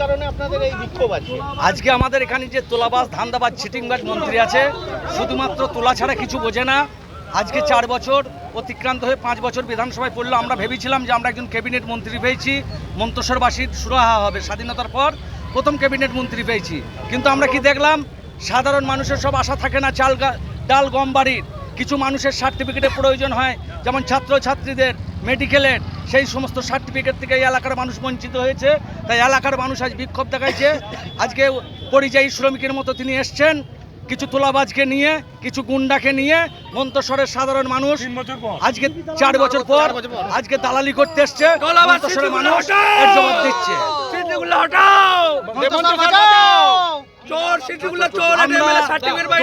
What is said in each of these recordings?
কারণে আপনাদের এই আজকে আমাদের এখানে যে তোলাবাস, ধান্দাবাজ চিটিংবাজ মন্ত্রী আছে, শুধুমাত্র তোলা ছাড়া কিছু বোঝে না। আজকে চার বছর অতিক্রান্ত হয়ে পাঁচ বছর বিধানসভায় পড়ল। আমরা ভেবেছিলাম যে আমরা একজন ক্যাবিনেট মন্ত্রী পেয়েছি মন্তসরবাসীর সুরাহা হবে স্বাধীনতার পর প্রথম ক্যাবিনেট মন্ত্রী পেয়েছি। কিন্তু আমরা কি দেখলাম? সাধারণ মানুষের সব আশা থাকে না, চাল ডাল গম বাড়ির। কিছু মানুষের সার্টিফিকেটের প্রয়োজন হয়, যেমন ছাত্রছাত্রীদের। মেডিকেলের সেই সমস্ত সার্টিফিকেট থেকে এই এলাকার মানুষ বঞ্চিত হয়েছে। তাই এলাকার মানুষ আজ বিক্ষোভ দেখাইছে। আজকে পরিযায়ী শ্রমিকের মতো তিনি এসছেন। কিছু তোলাবাজকে নিয়ে কিছু গুন্ডাকে নিয়ে মন্তসরের সাধারণ মানুষ আজকে চার বছর পর আজকে দালালি করতে এসছে। মানুষ জবাব দিচ্ছে।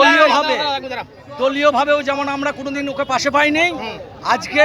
দলীয়ভাবে দলীয়ভাবেও যেমন আমরা কোনোদিন ওকে পাশে পাইনি আজকে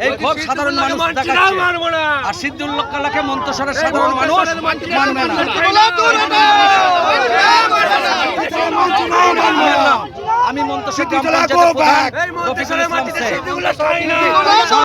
এই ক্ষোভ সাধারণ মানুষ না আর সিদ্দুল্লাহ কালাকে মন্তসরের সাধারণ মানুষ মানবে না। আমি মন্তসর